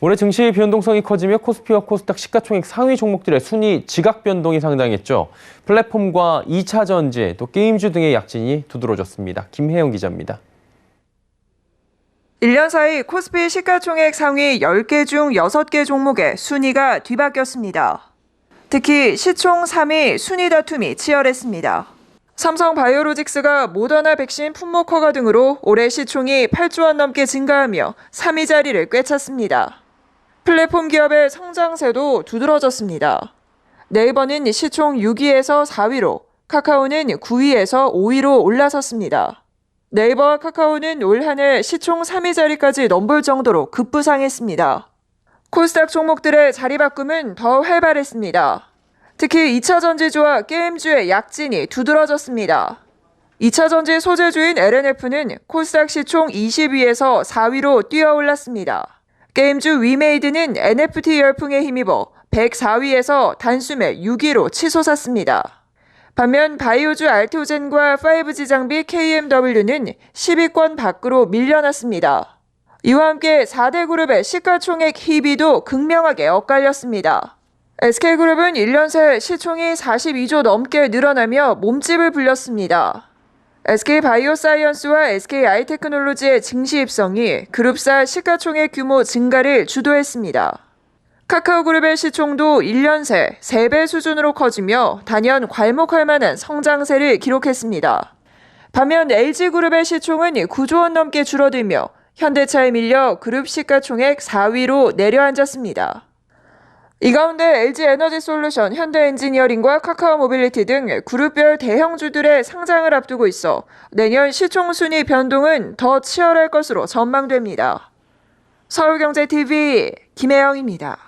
올해 증시 변동성이 커지며 코스피와 코스닥 시가총액 상위 종목들의 순위 지각 변동이 상당했죠. 플랫폼과 2차 전지, 또 게임주 등의 약진이 두드러졌습니다. 김혜영 기자입니다. 1년 사이 코스피 시가총액 상위 10개 중 6개 종목의 순위가 뒤바뀌었습니다. 특히 시총 3위 순위 다툼이 치열했습니다. 삼성 바이오로직스가 모더나 백신 품목 허가 등으로 올해 시총이 8조 원 넘게 증가하며 3위 자리를 꿰찼습니다. 플랫폼 기업의 성장세도 두드러졌습니다. 네이버는 시총 6위에서 4위로, 카카오는 9위에서 5위로 올라섰습니다. 네이버와 카카오는 올 한 해 시총 3위 자리까지 넘볼 정도로 급부상했습니다. 코스닥 종목들의 자리 바꿈은 더 활발했습니다. 특히 2차 전지주와 게임주의 약진이 두드러졌습니다. 2차 전지 소재주인 LNF는 코스닥 시총 20위에서 4위로 뛰어올랐습니다. 게임주 위메이드는 NFT 열풍에 힘입어 104위에서 단숨에 6위로 치솟았습니다. 반면 바이오주 알토젠과 5G 장비 KMW는 10위권 밖으로 밀려났습니다. 이와 함께 4대 그룹의 시가총액 희비도 극명하게 엇갈렸습니다. SK그룹은 1년 새 시총이 42조 넘게 늘어나며 몸집을 불렸습니다. SK바이오사이언스와 SK아이테크놀로지의 증시 입성이 그룹사 시가총액 규모 증가를 주도했습니다. 카카오그룹의 시총도 1년 새 3배 수준으로 커지며 단연 괄목할 만한 성장세를 기록했습니다. 반면 LG그룹의 시총은 9조 원 넘게 줄어들며 현대차에 밀려 그룹 시가총액 4위로 내려앉았습니다. 이 가운데 LG에너지 솔루션, 현대 엔지니어링과 카카오 모빌리티 등 그룹별 대형주들의 상장을 앞두고 있어 내년 시총 순위 변동은 더 치열할 것으로 전망됩니다. 서울경제TV 김혜영입니다.